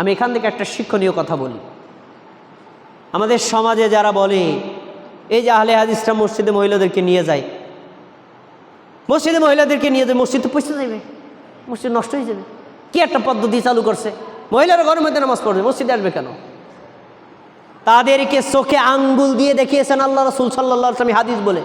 আমি এখান থেকে একটা শিক্ষণীয় কথা বলি। আমাদের সমাজে যারা বলে, এই যে আহলে হাদিসটা মসজিদে মহিলাদেরকে নিয়ে যায়, মসজিদে মহিলাদেরকে নিয়ে যায়, মসজিদ তো পয়সা যাবে মসজিদ নষ্ট হয়ে যাবে। কি একটা পদ্ধতি চালু করছে? মহিলারা ঘরের মধ্যে নামাজ পড়বে, মসজিদে আসবে কেন? তাদেরকে চোখে আঙ্গুল দিয়ে দেখিয়েছেন আল্লাহ রসুল সাল্লাহ আসলামী হাদিস বলে।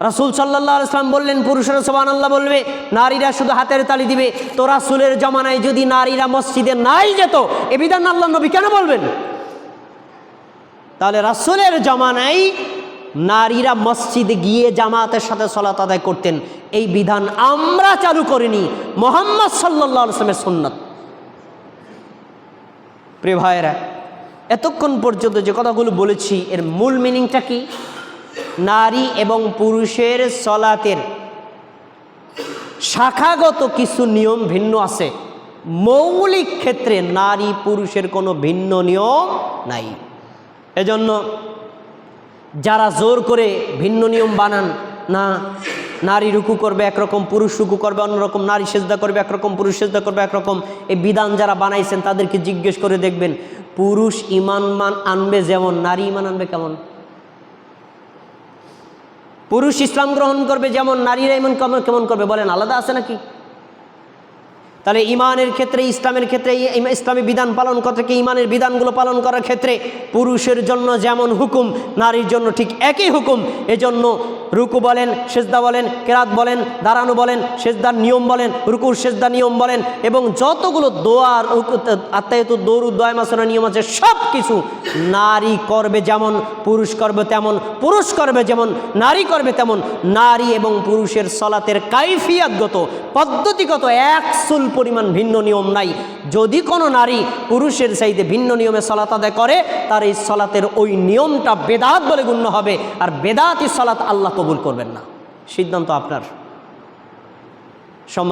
রাসুল সাল্লাহ ইসলাম বললেন, পুরুষেরা সবান আল্লাহ বলবে, নারীরা শুধু হাতের তালি দিবে। তো রাসুলের জমানায় যদি নারীরা মসজিদে নাই যেত, এ বিধান আল্লাহ নবী কেন বলবেন? তাহলে রাসুলের জমানায় নারীরা মসজিদ গিয়ে জামাতের সাথে সলাত আদায় করতেন। এই বিধান আমরা চালু করিনি, মোহাম্মদ সাল্লাহ আসলামের সুন্নত। প্রিয় ভাইয়েরা, এতক্ষণ পর্যন্ত যে কথাগুলো বলেছি, এর মূল মিনিংটা কি? নারী এবং পুরুষের সলাতের শাখাগত কিছু নিয়ম ভিন্ন আছে। মৌলিক ক্ষেত্রে নারী পুরুষের কোনো ভিন্ন নিয়ম নাই। এজন্য যারা জোর করে ভিন্ন নিয়ম বানান না, নারী রুকু করবে একরকম, পুরুষ রুকু করবে অন্যরকম, নারী সেজদা করবে একরকম, পুরুষ সেজদা করবে একরকম, এই বিধান যারা বানাইছেন তাদেরকে জিজ্ঞেস করে দেখবেন, পুরুষ ইমান মান আনবে যেমন, নারী ইমান আনবে কেমন? পুরুষ ইসলাম গ্রহণ করবে যেমন নারীরা এমন কেমন কেমন করবে? বলেন আলাদা আছে নাকি? তাহলে ইমানের ক্ষেত্রে, ইসলামের ক্ষেত্রে ইসলামী বিধান পালন করা থেকে ইমানের বিধানগুলো পালন করার ক্ষেত্রে পুরুষের জন্য যেমন হুকুম, নারীর জন্য ঠিক একই হুকুম। এজন্য রুকু বলেন, সেজদা বলেন, কেরাত বলেন, দাঁড়ানো বলেন, সেজদার নিয়ম বলেন, রুকুর সেজদা নিয়ম বলেন এবং যতগুলো দোয়ার আত্মায়ত দৌড়ু দয় নিয়ম আছে সব কিছু নারী করবে যেমন, পুরুষ করবে তেমন, পুরুষ করবে যেমন, নারী করবে তেমন, নারী এবং পুরুষের সলাতের কাইফিয়াতগত, পদ্ধতিগত এক সুল পরিমাণ ভিন্ন নিয়ম নাই। যদি কোনো নারী পুরুষের চাইতে ভিন্ন নিয়মে সলাত আদায় করে, তার এই সলাতের ওই নিয়মটা বেদাত বলে গণ্য হবে। আর বেদাতি সলাত আল্লাহ কবুল করবেন না। সিদ্ধান্ত আপনার। সম্মান